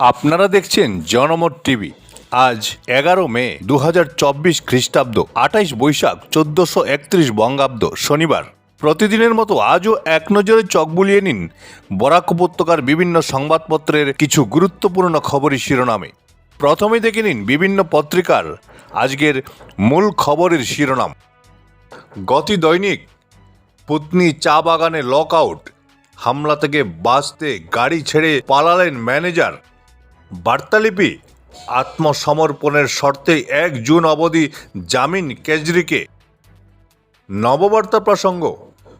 আপনারা দেখছেন জনমত টিভি। আজ এগারো মে দু হাজার চব্বিশ খ্রিস্টাব্দ, আঠাইশ বৈশাখ, চোদ্দশো একত্রিশ বঙ্গাব্দ, শনিবার। প্রতিদিনের মতো আজও এক নজরে চক বুলিয়ে নিন বরাক উপত্যকার বিভিন্ন সংবাদপত্রের কিছু গুরুত্বপূর্ণ খবরই শিরোনামে। প্রথমে দেখে নিন বিভিন্ন পত্রিকার আজকের মূল খবরের শিরোনাম। গতি দৈনিক, পুতনি চা বাগানে লক আউট, হামলা থেকে বাঁচতে গাড়ি ছেড়ে পালালেন ম্যানেজার। বার্তালিপি আত্মসমর্পণের শর্তে এক জুন অবধি জামিন কেজরিকে। নববার্তা প্রসঙ্গ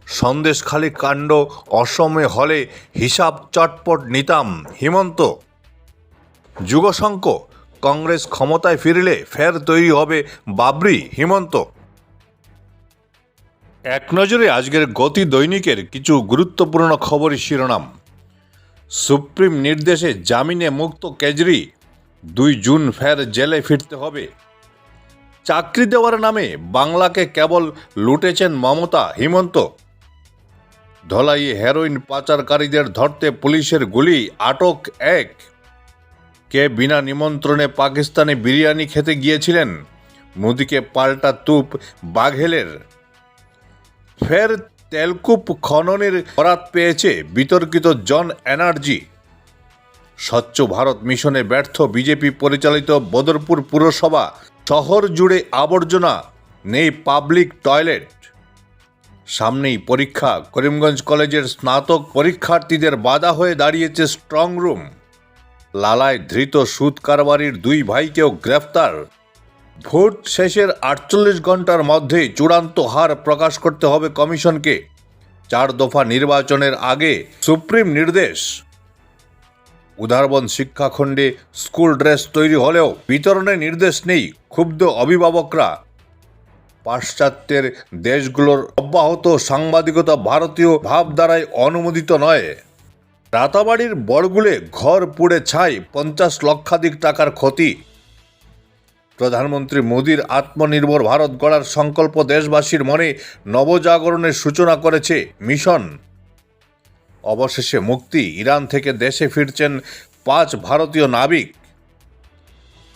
সন্দেশখালী কাণ্ড, অসমে হলে হিসাব চটপট নিতাম হিমন্ত। যুগশঙ্ক, কংগ্রেস ক্ষমতায় ফিরলে ফের তৈরি হবে বাবরি হিমন্ত। এক নজরে আজকের গতি দৈনিকের কিছু গুরুত্বপূর্ণ খবরের শিরোনাম। সুপ্রিম নির্দেশে জামিনে মুক্ত কেজরি। দুই জুন ফের জেলে ফিরতে হবে। চাকরি দেওয়ার নামে বাংলাকে কেবল লুটেছেন মমতা, হিমন্ত। ধলাইয়ে হেরোইন পাচারকারীদের ধরতে পুলিশের গুলি, আটক এক। কে বিনা নিমন্ত্রণে পাকিস্তানে বিরিয়ানি খেতে গিয়েছিলেন? মোদিকে পাল্টা তুপ বাঘেলের। ফের তেলকূপ খননের বরাত পেয়েছে বিতর্কিত জন এনার্জি। স্বচ্ছ ভারত মিশনে ব্যর্থ বিজেপি পরিচালিত বদরপুর পুরসভা শহর জুড়ে আবর্জনা নেই পাবলিক টয়লেট। সামনেই পরীক্ষা, করিমগঞ্জ কলেজের স্নাতক পরীক্ষার্থীদের বাধা হয়ে দাঁড়িয়েছে স্ট্রং রুম। লালায় ধৃত সুদ কারবারির দুই ভাইকেও গ্রেফতার। ভোট শেষের আটচল্লিশ ঘণ্টার মধ্যেই চূড়ান্ত হার প্রকাশ করতে হবে কমিশনকে। চার দফা নির্বাচনের আগে সুপ্রিম নির্দেশ। উদারবন শিক্ষাখণ্ডে স্কুল ড্রেস তৈরি হলেও বিতরণের নির্দেশ নেই ক্ষুব্ধ অভিভাবকরা। পাশ্চাত্যের দেশগুলোর অব্যাহত সাংবাদিকতা ভারতীয় ভাবধারায় অনুমোদিত নয়। রাতাবাড়ির বড়গুলে ঘর পুড়ে ছাই পঞ্চাশ লক্ষাধিক টাকার ক্ষতি। প্রধানমন্ত্রী মোদীর আত্মনির্ভর ভারত গড়ার সংকল্প দেশবাসীর মনে নবজাগরণের সূচনা করেছে মিশন। অবশেষে মুক্তি, ইরান থেকে দেশে ফিরছেন পাঁচ ভারতীয় নাবিক।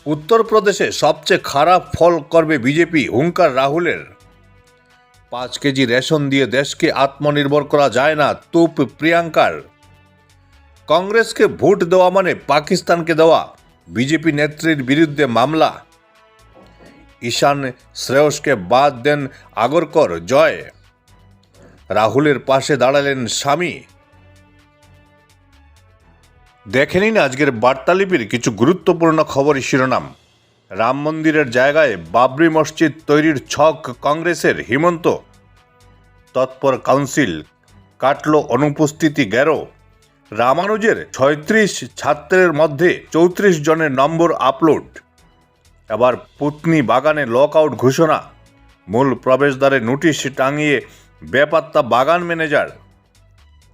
উত্তরপ্রদেশে সবচেয়ে খারাপ ফল করবে বিজেপি, হুঙ্কার রাহুলের। পাঁচ কেজি রেশন দিয়ে দেশকে আত্মনির্ভর করা যায় না, তুপ প্রিয়াঙ্কার। কংগ্রেসকে ভোট দেওয়া মানে পাকিস্তানকে দেওয়া। বিজেপি নেত্রীর বিরুদ্ধে মামলা। ঈশান শ্রেয়সকে বাদ দেন আগরকর জয়। রাহুলের পাশে দাঁড়ালেন স্বামী। দেখে নিন আজকের বার্তালিপির কিছু গুরুত্বপূর্ণ খবরের শিরোনাম। রাম মন্দিরের জায়গায় বাবরি মসজিদ তৈরির ছক কংগ্রেসের হিমন্ত। তৎপর কাউন্সিল, কাটল অনুপস্থিতি গেরো। রামানুজের ছয়ত্রিশ ছাত্রের মধ্যে চৌত্রিশ জনের নম্বর আপলোড। এবার পুতনি বাগানে লক আউট ঘোষণা। মূল প্রবেশদ্বারে নোটিশ টাঙিয়ে বেপাত্তা বাগান ম্যানেজার।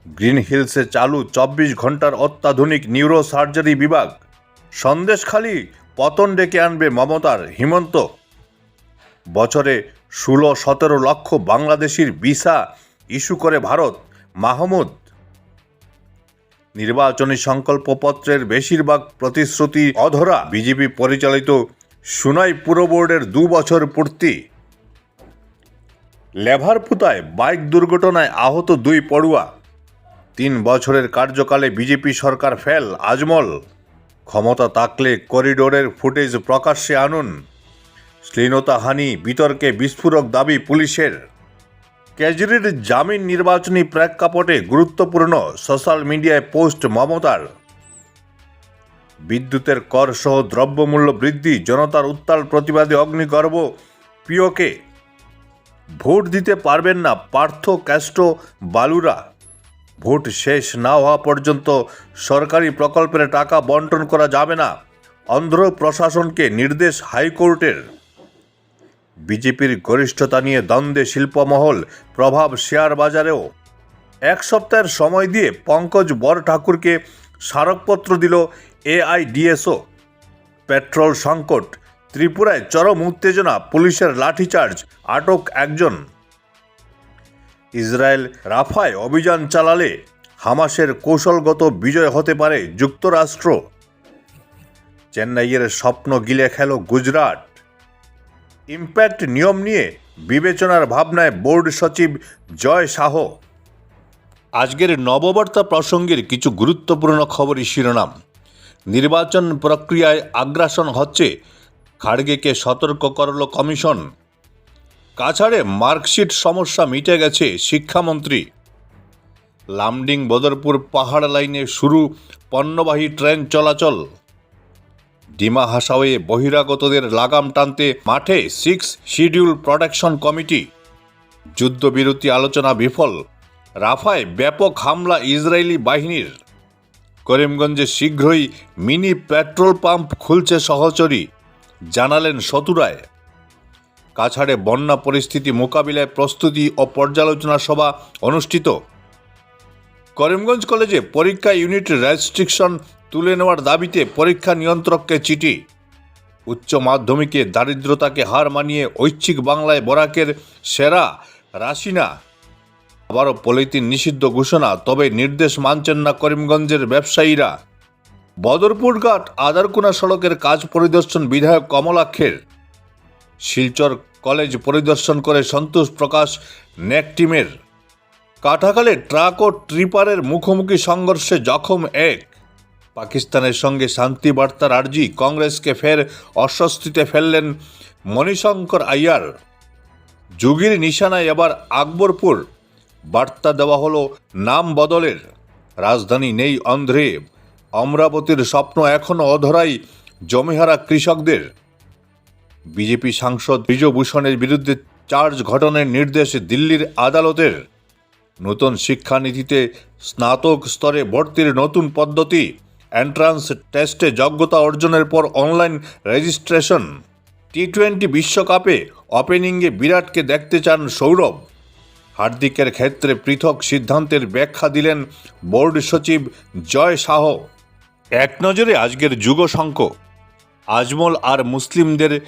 গ্রিন হিলসে চালু চব্বিশ ঘণ্টার অত্যাধুনিক নিউরো সার্জারি বিভাগ। সন্দেশখালী পতন ডেকে আনবে মমতার হিমন্ত। বছরে ষোলো, সতেরো লক্ষ বাংলাদেশির ভিসা ইস্যু করে ভারত। মাহমুদ। নির্বাচনী সংকল্পপত্রের বেশিরভাগ প্রতিশ্রুতি অধরা। বিজেপি পরিচালিত সুনাই পুর বোর্ডের দু বছর পূর্তি। লেভারপুতায় বাইক দুর্ঘটনায় আহত দুই পড়ুয়া। তিন বছরের কার্যকালে বিজেপি সরকার ফেল, আজমল। ক্ষমতা থাকলে করিডোরের ফুটেজ প্রকাশ্যে আনুন। শ্লীলতাহানি বিতর্কে বিস্ফোরক দাবি পুলিশের। কেজরির জামিন নির্বাচনী প্রেক্ষাপটে গুরুত্বপূর্ণ, সোশ্যাল মিডিয়ায় পোস্ট মমতার। বিদ্যুতের কর সহ দ্রব্যমূল্য বৃদ্ধি, জনতার উত্তাল প্রতিবাদে অগ্নিগর্ভ। পিওকে, ভোট দিতে পারবেন না পার্থ ক্যাস্ট্রো বালুরা। ভোট শেষ না হওয়া পর্যন্ত সরকারি প্রকল্পের টাকা বন্টন করা যাবে না। অন্ধ্র প্রশাসনকে নির্দেশ হাইকোর্টের। বিজেপির গরিষ্ঠতা নিয়ে দ্বন্দ্বে শিল্পমহল, প্রভাব শেয়ার বাজারেও এক সপ্তাহের সময় দিয়ে পঙ্কজ বর ঠাকুরকে স্মারকপত্র দিল এআইডিএসও। পেট্রোল সংকট, ত্রিপুরায় চরম উত্তেজনা, পুলিশের লাঠিচার্জ, আটক একজন। ইসরায়েল রাফায় অভিযান চালালে হামাসের কৌশলগত বিজয় হতে পারে যুক্তরাষ্ট্র। চেন্নাইয়ের স্বপ্ন গিলে খেল গুজরাট। ইম্প্যাক্ট নিয়ম নিয়ে বিবেচনার ভাবনায় বোর্ড সচিব জয় শাহ আজকের নববার্তা প্রসঙ্গের কিছু গুরুত্বপূর্ণ খবরই শিরোনাম। নির্বাচন প্রক্রিয়ায় আগ্রাসন হচ্ছে, খাড়গেকে সতর্ক করল কমিশন। কাছাড়ে মার্কশিট সমস্যা মিটে গেছে শিক্ষামন্ত্রী। লামডিং বদরপুর পাহাড় লাইনে শুরু পণ্যবাহী ট্রেন চলাচল। ডিমা হাসাওয়ে বহিরাগতদের লাগাম টানতে মাঠে সিক্স শিডিউল প্রোটেকশন কমিটি। যুদ্ধবিরতি আলোচনা বিফল। রাফায় ব্যাপক হামলা ইসরায়েলি বাহিনীর। করিমগঞ্জে শীঘ্রই মিনি পেট্রোল পাম্প খুলছে সহচরী, জানালেন শতুরায় কাছাড়ে বন্যা পরিস্থিতি মোকাবিলায় প্রস্তুতি ও পর্যালোচনা সভা অনুষ্ঠিত। করিমগঞ্জ কলেজে পরীক্ষা ইউনিট রেস্ট্রিকশন তুলে নেওয়ার দাবিতে পরীক্ষা নিয়ন্ত্রককে চিঠি। উচ্চ মাধ্যমিকে দারিদ্রতাকে হার মানিয়ে ঐচ্ছিক বাংলায় বরাকের সেরা রাশিনা আবারও পলিথিন নিষিদ্ধ ঘোষণা, তবে নির্দেশ মানছেন না করিমগঞ্জের ব্যবসায়ীরা। বদরপুরঘাট আদারকুনা সড়কের কাজ পরিদর্শন বিধায়ক কমলাক্ষের শিলচর কলেজ পরিদর্শন করে সন্তোষ প্রকাশ নেক টিমের। ট্রাক ও ট্রিপারের মুখোমুখি সংঘর্ষে জখম এক। পাকিস্তানের সঙ্গে শান্তি বার্তার আর্জি, কংগ্রেসকে ফের অস্বস্তিতে ফেললেন মণিশঙ্কর আইয়ার যুগের নিশানায় এবার আকবরপুর বার্তা দেওয়া হলো নাম বদলের। রাজধানী নেই অন্ধ্রে। অমরাবতীর স্বপ্ন এখনও অধরাই জমিহারা কৃষকদের। বিজেপি সাংসদ ব্রিজভূষণের বিরুদ্ধে চার্জ ঘটনের নির্দেশ দিল্লির আদালতের। নতুন শিক্ষানীতিতে স্নাতক স্তরে ভর্তির নতুন পদ্ধতি। এন্ট্রান্স টেস্টে যোগ্যতা অর্জনের পর অনলাইন রেজিস্ট্রেশন। টি টোয়েন্টি বিশ্বকাপে ওপেনিংয়ে বিরাটকে দেখতে চান সৌরভ। হার্দিকের ক্ষেত্রে পৃথক সিদ্ধান্তের ব্যাখ্যা দিলেন বোর্ড সচিব জয় শাহ। এক নজরে আজকের যুগশঙ্ক আজমল আর মুসলিমদের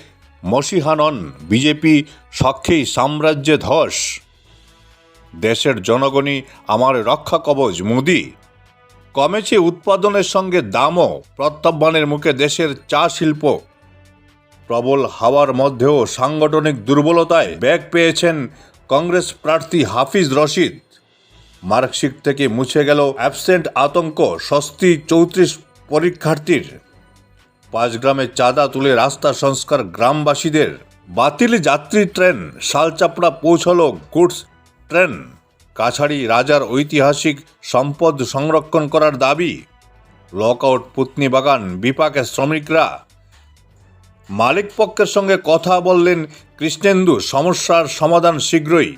মসিহানন, বিজেপি সখ্যেই সাম্রাজ্যে ধস। দেশের জনগণই আমার রক্ষা কবচ মোদি। কমেছে উৎপাদনের সঙ্গে দামও প্রত্যাহ্বানের মুখে দেশের চা শিল্প। প্রবল হাওয়ার মধ্যেও সাংগঠনিক দুর্বলতায় ব্যাগ পেয়েছেন কংগ্রেস প্রার্থী হাফিজ রশিদ। মার্কশিট থেকে মুছে গেল অ্যাবসেন্ট আতঙ্ক, স্বস্তি চৌত্রিশ পরীক্ষার্থীর। পাঁচ গ্রামে চাঁদা তুলে রাস্তা সংস্কার গ্রামবাসীদের। বাতিল যাত্রী ট্রেন, শালচাপড়া পৌঁছল গুডস ট্রেন। কাছাড়ি রাজার ঐতিহাসিক সম্পদ সংরক্ষণ করার দাবি। লকআউট পুতনি বাগান বিপাকে শ্রমিকরা। মালিক পক্ষের সঙ্গে কথা বললেন কৃষ্ণেন্দু, সমস্যার সমাধান শীঘ্রই।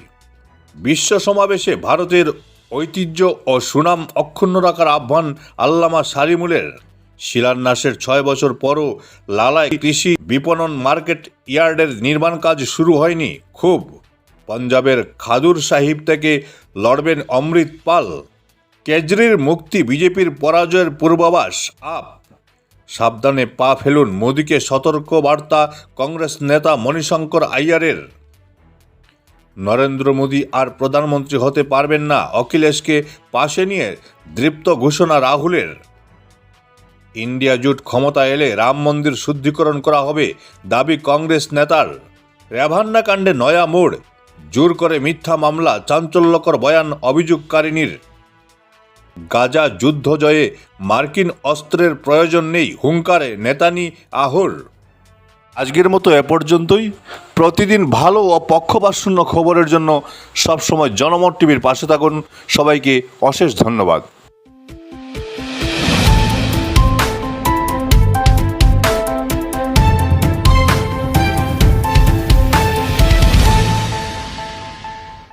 বিশ্ব সমাবেশে ভারতের ঐতিহ্য ও সুনাম অক্ষুণ্ণ রাখার আহ্বান আল্লামা সারিমুলের শিলান্যাসের ছয় বছর পরও লালাই কৃষি বিপণন মার্কেট ইয়ার্ডের নির্মাণ কাজ শুরু হয়নি, খুব। পঞ্জাবের খাদুর সাহিব থেকে লড়বেন অমৃত পাল। কেজরির মুক্তি বিজেপির পরাজয়ের পূর্বাভাস আপ। সাবধানে পা ফেলুন, মোদীকে সতর্ক বার্তা কংগ্রেস নেতা মণিশঙ্কর আইয়ারের। নরেন্দ্র মোদী আর প্রধানমন্ত্রী হতে পারবেন না, অখিলেশকে পাশে নিয়ে দৃপ্ত ঘোষণা রাহুলের। ইন্ডিয়া জুট ক্ষমতা এলে রাম মন্দির শুদ্ধিকরণ করা হবে, দাবি কংগ্রেস নেতার। রেভান্না কাণ্ডে নয়া মোড়, জোর করে মিথ্যা মামলা, চাঞ্চল্যকর বয়ান অভিযোগকারিনীর গাজা যুদ্ধ জয়ে মার্কিন অস্ত্রের প্রয়োজন নেই, হুঙ্কারে নেতানি আহুর। আজকের মতো এ পর্যন্তই। প্রতিদিন ভালো ও পক্ষপাতশূন্য খবরের জন্য সবসময় জনমত টিভির পাশে থাকুন। সবাইকে অশেষ ধন্যবাদ।